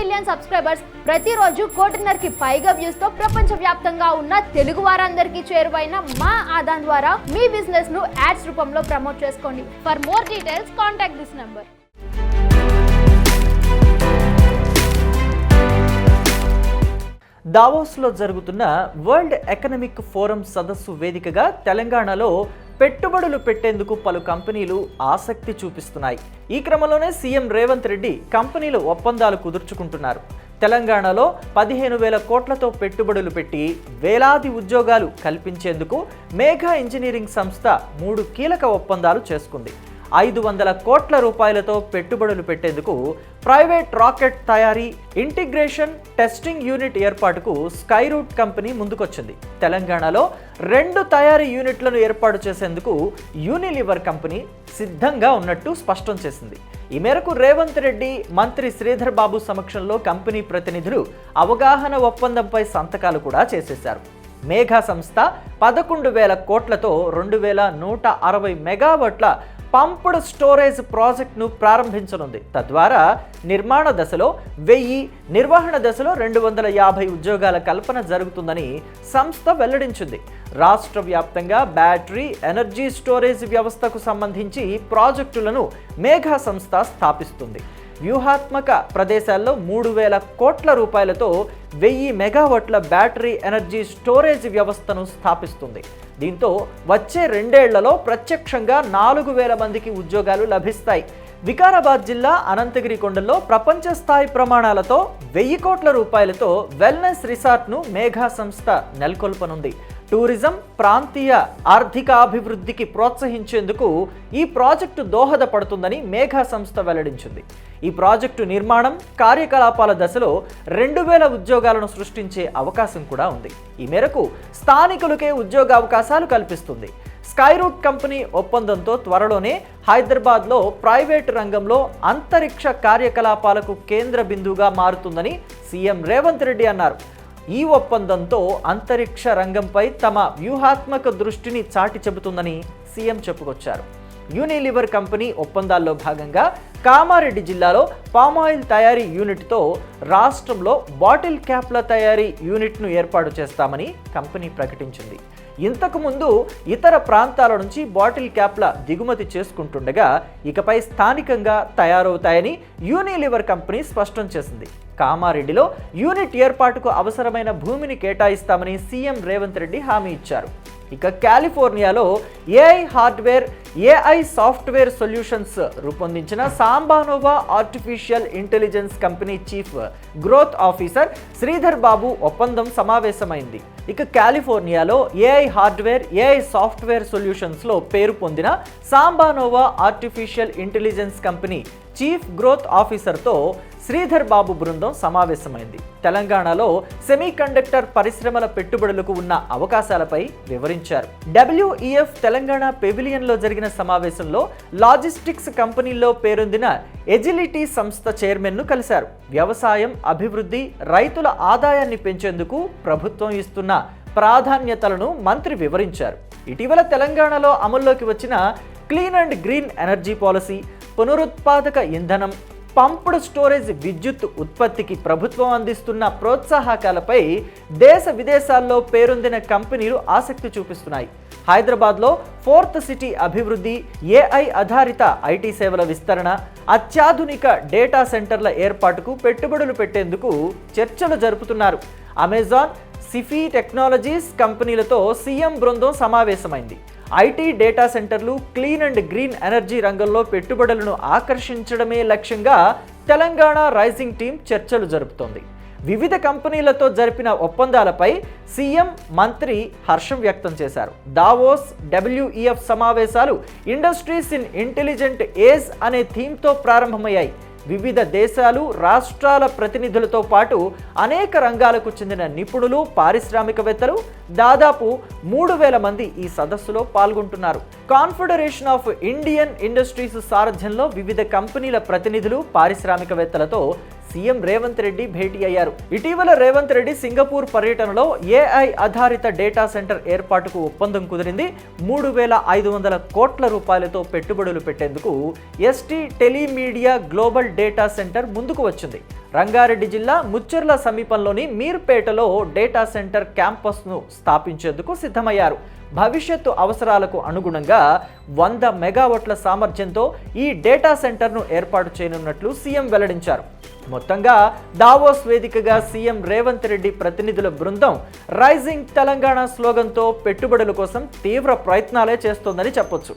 Million subscribers ప్రతిరోజు కోటిన్నరకి పైగా వ్యూస్తో ప్రపంచ వ్యాప్తంగా ఉన్న తెలుగు వారందరికీ చేరువైన మా ఆదాన్ ద్వారా మీ బిజినెస్ను యాడ్స్ రూపంలో ప్రమోట్ చేసుకోండి. For more details contact this number దావోస్లో జరుగుతున్న వరల్డ్ ఎకనమిక్ ఫోరం సదస్సు వేదికగా తెలంగాణలో పెట్టుబడులు పెట్టేందుకు పలు కంపెనీలు ఆసక్తి చూపిస్తున్నాయి. ఈ క్రమంలోనే సీఎం రేవంత్ రెడ్డి కంపెనీలు ఒప్పందాలు కుదుర్చుకుంటున్నారు. తెలంగాణలో పదిహేను వేల కోట్లతో పెట్టుబడులు పెట్టి వేలాది ఉద్యోగాలు కల్పించేందుకు మేఘా ఇంజనీరింగ్ సంస్థ మూడు కీలక ఒప్పందాలు చేసుకుంది. ఐదు వందల కోట్ల రూపాయలతో పెట్టుబడులు పెట్టేందుకు ప్రైవేట్ రాకెట్ తయారీ ఇంటిగ్రేషన్ టెస్టింగ్ యూనిట్ ఏర్పాటుకు స్కై రూట్ కంపెనీ ముందుకొచ్చింది. తెలంగాణలో రెండు తయారీ యూనిట్లను ఏర్పాటు చేసేందుకు యూనిలివర్ కంపెనీ సిద్ధంగా ఉన్నట్టు స్పష్టం చేసింది. ఈ మేరకు రేవంత్ రెడ్డి మంత్రి శ్రీధర్ బాబు సమక్షంలో కంపెనీ ప్రతినిధులు అవగాహన ఒప్పందంపై సంతకాలు కూడా చేసేశారు. మేఘా సంస్థ పదకొండు వేల కోట్లతో రెండు వేల నూట అరవై మెగావాట్ల పంప్డ్ స్టోరేజ్ ప్రాజెక్ట్ను ప్రారంభించనుంది. తద్వారా నిర్మాణ దశలో వెయ్యి నిర్వహణ దశలో రెండు వందల యాభై ఉద్యోగాల కల్పన జరుగుతుందని సంస్థ వెల్లడించింది. రాష్ట్ర వ్యాప్తంగా బ్యాటరీ ఎనర్జీ స్టోరేజ్ వ్యవస్థకు సంబంధించి ప్రాజెక్టులను మేఘా సంస్థ స్థాపిస్తుంది. వ్యూహాత్మక ప్రదేశాల్లో మూడు వేల కోట్ల రూపాయలతో వెయ్యి మెగావాట్ల బ్యాటరీ ఎనర్జీ స్టోరేజ్ వ్యవస్థను స్థాపిస్తుంది. దీంతో వచ్చే రెండేళ్ళలో ప్రత్యక్షంగా నాలుగు వేల మందికి ఉద్యోగాలు లభిస్తాయి. వికారాబాద్ జిల్లా అనంతగిరి కొండల్లో ప్రపంచ స్థాయి ప్రమాణాలతో వెయ్యి కోట్ల రూపాయలతో వెల్నెస్ రిసార్ట్ను మేఘా సంస్థ నెలకొల్పనుంది. టూరిజం ప్రాంతీయ ఆర్థికాభివృద్ధికి ప్రోత్సహించేందుకు ఈ ప్రాజెక్టు దోహదపడుతుందని మేఘా సంస్థ వెల్లడించింది. ఈ ప్రాజెక్టు నిర్మాణం కార్యకలాపాల దశలో రెండు వేల ఉద్యోగాలను సృష్టించే అవకాశం కూడా ఉంది. ఈ మేరకు స్థానికులకే ఉద్యోగ అవకాశాలు కల్పిస్తుంది. స్కైరూట్ కంపెనీ ఒప్పందంతో త్వరలోనే హైదరాబాద్లో ప్రైవేటు రంగంలో అంతరిక్ష కార్యకలాపాలకు కేంద్ర బిందువుగా మారుతుందని సీఎం రేవంత్ రెడ్డి అన్నారు. ఈ ఒప్పందంతో అంతరిక్ష రంగంపై తమ వ్యూహాత్మక దృష్టిని చాటి చెబుతుందని సీఎం చెప్పుకొచ్చారు. యూనిలివర్ కంపెనీ ఒప్పందాల్లో భాగంగా కామారెడ్డి జిల్లాలో పామాయిల్ తయారీ యూనిట్తో రాష్ట్రంలో బాటిల్ క్యాప్ల తయారీ యూనిట్ను ఏర్పాటు చేస్తామని కంపెనీ ప్రకటించింది. ఇంతకుముందు ఇతర ప్రాంతాల నుంచి బాటిల్ క్యాప్ల దిగుమతి చేసుకుంటుండగా ఇకపై స్థానికంగా తయారవుతాయని యూనిలివర్ కంపెనీ స్పష్టం చేసింది. కామారెడ్డిలో యూనిట్ ఏర్పాటుకు అవసరమైన భూమిని కేటాయిస్తామని సీఎం రేవంత్ రెడ్డి హామీ ఇచ్చారు. ఇక కాలిఫోర్నియాలో AI hardware AI software solutions రూపొందించిన SambaNova artificial intelligence company chief growth officer Sridhar Babu ఒప్పందం సమావేశమైంది. ఇక కాలిఫోర్నియాలో ఏఐ హార్డ్వేర్ ఏఐ సాఫ్ట్వేర్ సొల్యూషన్స్లో పేరు పొందిన SambaNova artificial intelligence company chief growth ఆఫీసర్తో Sridhar Babu బృందం సమావేశమైంది. తెలంగాణలో సెమీ కండక్టర్ పరిశ్రమల పెట్టుబడులకు ఉన్న అవకాశాలపై వివరించారు. డబ్ల్యూఈఎఫ్ తెలంగాణ పెవిలియన్లో జరిగిన సమావేశంలో లాజిస్టిక్స్ కంపెనీల్లో పేరొందిన ఎజిలిటీ సంస్థ చైర్మన్ను కలిశారు. వ్యవసాయం అభివృద్ధి రైతుల ఆదాయాన్ని పెంచేందుకు ప్రభుత్వం ఇస్తున్న ప్రాధాన్యతలను మంత్రి వివరించారు. ఇటీవల తెలంగాణలో అమల్లోకి వచ్చిన clean and green energy policy పునరుత్పాదక ఇంధనం పంప్డ్ స్టోరేజ్ విద్యుత్ ఉత్పత్తికి ప్రభుత్వం అందిస్తున్న ప్రోత్సాహకాలపై దేశ విదేశాల్లో పేరొందిన కంపెనీలు ఆసక్తి చూపిస్తున్నాయి. హైదరాబాద్లో ఫోర్త్ సిటీ అభివృద్ధి ఏఐ ఆధారిత ఐటీ సేవల విస్తరణ అత్యాధునిక డేటా సెంటర్ల ఏర్పాటుకు పెట్టుబడులు పెట్టేందుకు చర్చలు జరుపుతున్నారు. అమెజాన్ సిఫీ టెక్నాలజీస్ కంపెనీలతో సీఎం బృందం సమావేశమైంది. ఐటీ డేటా సెంటర్లు క్లీన్ అండ్ గ్రీన్ ఎనర్జీ రంగంలో పెట్టుబడులను ఆకర్షించడమే లక్ష్యంగా తెలంగాణ రైజింగ్ టీం చర్చలు జరుపుతోంది. వివిధ కంపెనీలతో జరిపిన ఒప్పందాలపై సీఎం మంత్రి హర్షం వ్యక్తం చేశారు. దావోస్ డబ్ల్యూఈఎఫ్ సమావేశాలు ఇండస్ట్రీస్ ఇన్ ఇంటెలిజెంట్ ఏజ్ అనే థీమ్తో ప్రారంభమయ్యాయి. వివిధ దేశాలు రాష్ట్రాల ప్రతినిధులతో పాటు అనేక రంగాలకు చెందిన నిపుణులు పారిశ్రామికవేత్తలు దాదాపు మూడు వేల మంది ఈ సదస్సులో పాల్గొంటున్నారు. కాన్ఫెడరేషన్ ఆఫ్ ఇండియన్ ఇండస్ట్రీస్ సారథ్యంలో వివిధ కంపెనీల ప్రతినిధులు పారిశ్రామికవేత్తలతో సీఎం రేవంత్ రెడ్డి భేటీ అయ్యారు. ఇటీవల రేవంత్ రెడ్డి సింగపూర్ పర్యటనలో ఏఐ ఆధారిత డేటా సెంటర్ ఏర్పాటుకు ఒప్పందం కుదిరింది. మూడు వేల ఐదు వందల కోట్ల రూపాయలతో పెట్టుబడులు పెట్టేందుకు ST Telemedia global data centre ముందుకు వచ్చింది. రంగారెడ్డి జిల్లా ముచ్చర్ల సమీపంలోని మీర్పేటలో డేటా సెంటర్ క్యాంపస్ను స్థాపించేందుకు సిద్ధమయ్యారు. భవిష్యత్తు అవసరాలకు అనుగుణంగా వంద మెగావాట్ల సామర్థ్యంతో ఈ డేటా సెంటర్ను ఏర్పాటు చేయనున్నట్లు సీఎం వెల్లడించారు. మొత్తంగా దావోస్ వేదికగా సీఎం రేవంత్ రెడ్డి ప్రతినిధుల బృందం రైజింగ్ తెలంగాణ స్లోగన్తో పెట్టుబడుల కోసం తీవ్ర ప్రయత్నాలే చేస్తోందని చెప్పొచ్చు.